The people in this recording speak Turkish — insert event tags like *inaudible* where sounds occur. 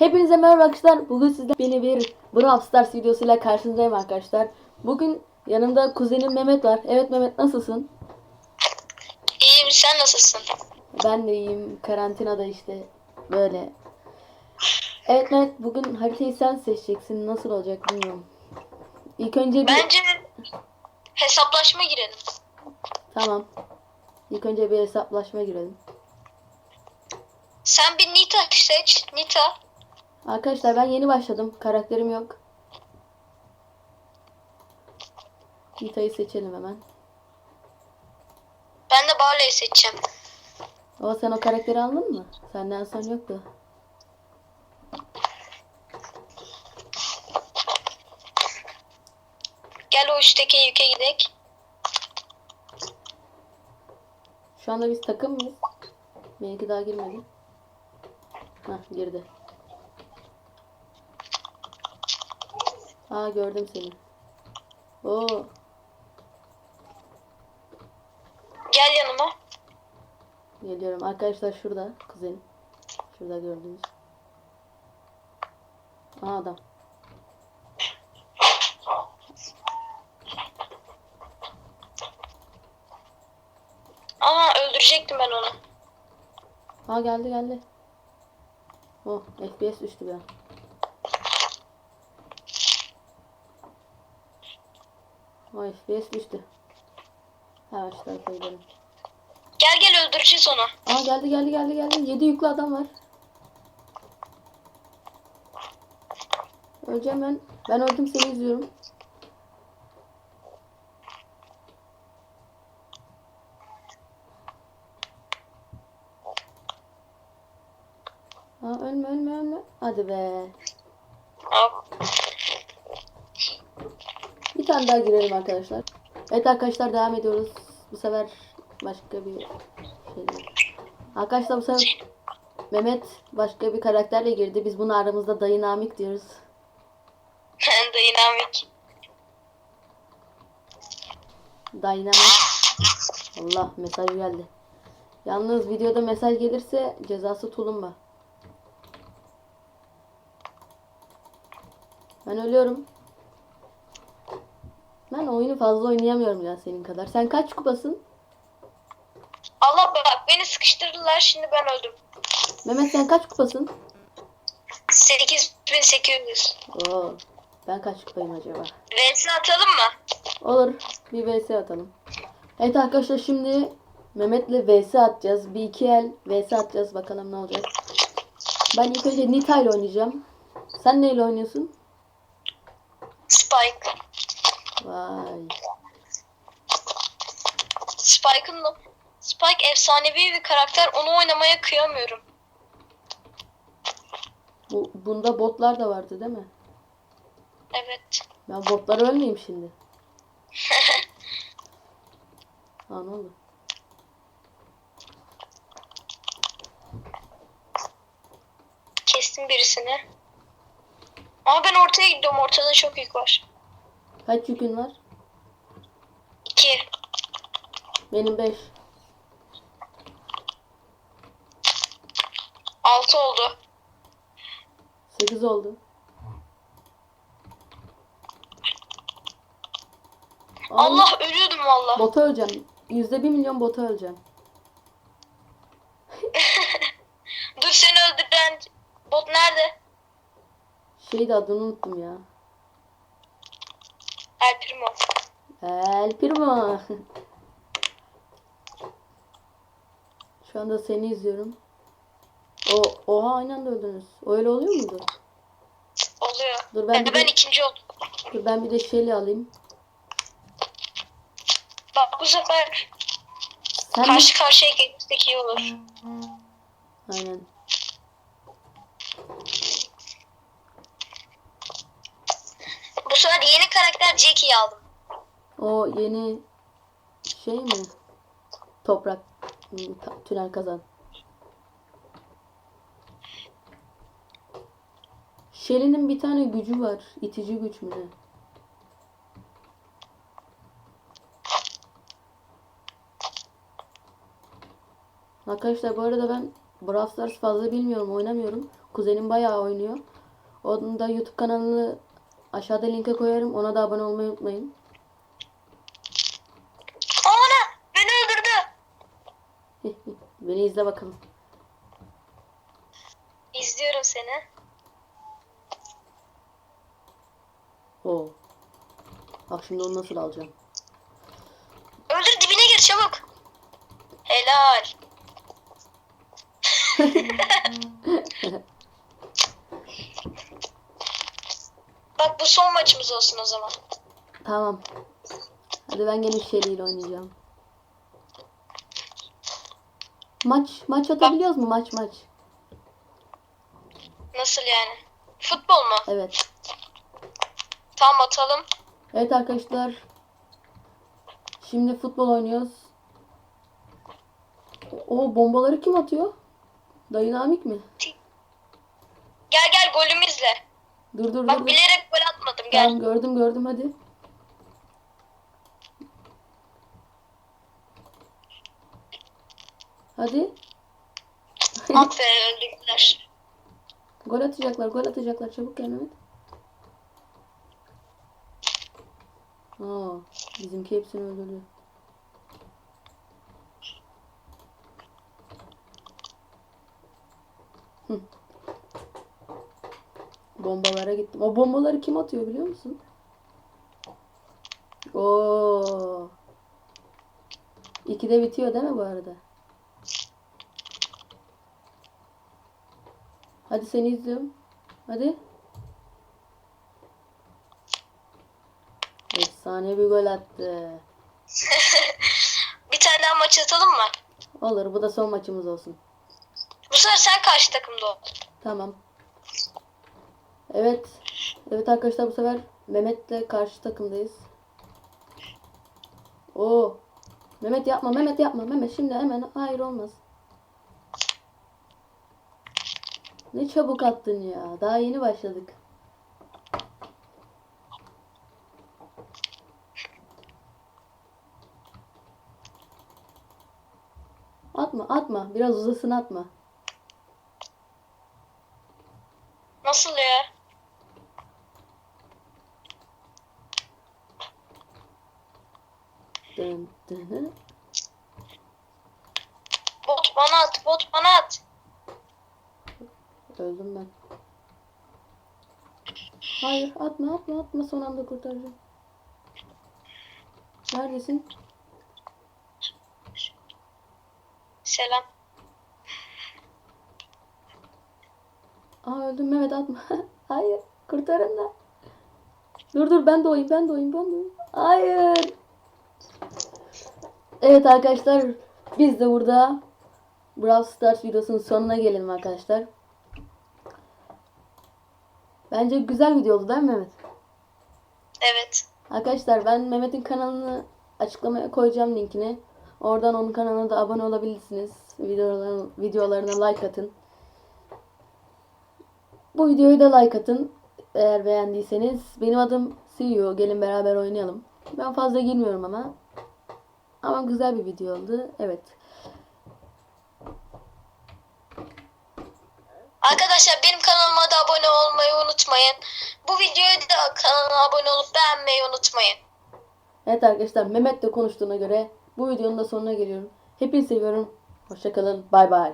Hepinize merhaba arkadaşlar. Bugün sizle yeni bir Brawl Stars videosuyla karşınızdayım arkadaşlar. Bugün yanımda kuzenim Mehmet var. Evet Mehmet nasılsın? İyiyim sen nasılsın? Ben de iyiyim. Karantinada işte böyle. Evet Mehmet bugün haritayı sen seçeceksin. Nasıl olacak bilmiyorum. İlk önce bir... Bence hesaplaşma girelim. Tamam. İlk önce bir hesaplaşma girelim. Sen bir Nita seç. Nita. Arkadaşlar ben yeni başladım. Karakterim yok. Nita'yı seçelim hemen. Ben de Barley'i seçeceğim. Ama sen o karakteri aldın mı? Senden son yoktu. Gel o üstteki yüke gidek. Şu anda biz takım mıyız? Benimki daha girmedi. Hah girdi. Aa gördüm seni. Oo Gel yanıma. geliyorum. Arkadaşlar şurada kuzenim. Şurada gördüğünüz. Aa adam. Aa öldürecektim ben onu. Aa geldi geldi. Oh FPS düştü bir an. Oh FPS düştü. Hemen şu tarafa gidelim. Gel gel öldüreceğiz onu. Aa geldi geldi geldi geldi. 7 yüklü adam var. Öleceğim ben. Ben öldüm seni izliyorum. Aa ölme ölme ölme. Hadi be. Aa, Bir tane daha girelim arkadaşlar. Evet arkadaşlar devam ediyoruz. Bu sefer başka bir şey. Arkadaşlar bu sefer Mehmet başka bir karakterle girdi. Biz bunu aramızda dayınamik diyoruz. Dinamik. Dynamik. Allah mesaj geldi. Yalnız videoda mesaj gelirse cezası tulumba. Ben ölüyorum. Ben oyunu fazla oynayamıyorum ya senin kadar. Sen kaç kupasın? Allah bak beni sıkıştırdılar şimdi ben öldüm. Mehmet sen kaç kupasın? 8800. Oo, ben kaç kupayım acaba? VS atalım mı? Olur. Bir vs atalım. Evet arkadaşlar şimdi Mehmet'le vs atacağız. Bir iki el vs atacağız. Bakalım ne olacak. Ben ilk önce Nita ile oynayacağım. Sen neyle oynuyorsun? Spike. Vay. Spike'ın da Spike efsanevi bir karakter. Onu oynamaya kıyamıyorum. Bu, bunda botlar da vardı değil mi? Evet. Ben botları ölmeyeyim şimdi. *laughs* Aa ne oldu? Kestim birisini. Ama ben ortaya gidiyorum. Ortada çok yük var. Kaç yükün var? İki. Benim 5. Altı oldu. 8 oldu. Aa, Allah ölüyordum valla. Bota öleceğim. Yüzde bir milyon bota öleceğim. *laughs* Dur seni öldüren bot nerede? Şeyi de adını unuttum ya. El Primo. El Primo. Şu anda seni izliyorum. O, oha aynı anda öldünüz. Öyle oluyor muydu? Oluyor. Dur ben Ben, bir ben de, ikinci oldum. dur ben bir de Shelly alayım. Bak bu sefer Sen mi? karşı karşıya gelirsek iyi olur. Aynen. Bu sefer yeni karakter Jackie'yi aldım. O yeni şey mi? Toprak tünel kazan. Shelly'nin bir tane gücü var. İtici güç mü ne? Arkadaşlar bu arada ben Brawl Stars fazla bilmiyorum, oynamıyorum. kuzenim bayağı oynuyor. Onun da YouTube kanalını aşağıda linke koyarım. Ona da abone olmayı unutmayın. Ana beni öldürdü. *laughs* Beni izle bakalım. İzliyorum seni. Oo. Bak şimdi onu nasıl alacağım. Öldür dibine gir çabuk. Helal. *laughs* *laughs* Bak bu son maçımız olsun o zaman. Tamam. Hadi ben gene Shelly ile oynayacağım. Maç maç atabiliyoruz mu? Maç maç. Nasıl yani? Futbol mu? Evet. Tamam atalım. Evet arkadaşlar. Şimdi futbol oynuyoruz. O bombaları kim atıyor? Dynamik mi? Gel gel golümüzle. Dur dur dur. Bak dur. bilerek gol atmadım gel. Tamam gördüm gördüm hadi. Hadi. *laughs* Aferin öldürdüler. Gol atacaklar, gol atacaklar. Çabuk gel Mehmet. Aa, bizimki hepsini öldürüyor. Hı. Bombalara gittim. O bombaları kim atıyor biliyor musun? Oo. İkide bitiyor değil mi bu arada? Hadi seni izliyorum. Hadi. Efsane bir gol attı. *laughs* Bir tane daha maç atalım mı? Olur bu da son maçımız olsun. Bu sefer sen karşı takımda ol. Tamam. Evet. Evet arkadaşlar bu sefer Mehmet'le karşı takımdayız. Oo. Mehmet yapma, Mehmet yapma. Mehmet şimdi hemen hayır olmaz. Ne çabuk attın ya. Daha yeni başladık. Atma, atma. Biraz uzasın atma. Nasıl ya? Dın dın. Bot bana at, bot bana at. Öldüm ben. Hayır atma atma atma son anda kurtaracağım. Neredesin? Selam. Aa öldüm Mehmet atma. *laughs* Hayır kurtarın da. Dur dur ben de oyayım ben de oyayım ben de oyayım. Hayır. Evet arkadaşlar biz de burada Brawl Stars videosunun sonuna gelelim arkadaşlar. Bence güzel video oldu değil mi Mehmet? Evet. Arkadaşlar ben Mehmet'in kanalını açıklamaya koyacağım linkini. Oradan onun kanalına da abone olabilirsiniz. Videolarına, videolarına like atın. Bu videoyu da like atın. Eğer beğendiyseniz. Benim adım CEO. Gelin beraber oynayalım. Ben fazla girmiyorum ama. Ama güzel bir video oldu. Evet. Arkadaşlar benim kanalıma da abone olmayı unutmayın. Bu videoya da kanalıma abone olup beğenmeyi unutmayın. Evet arkadaşlar Mehmet de konuştuğuna göre bu videonun da sonuna geliyorum. Hepinizi seviyorum. Hoşçakalın. Bay bay.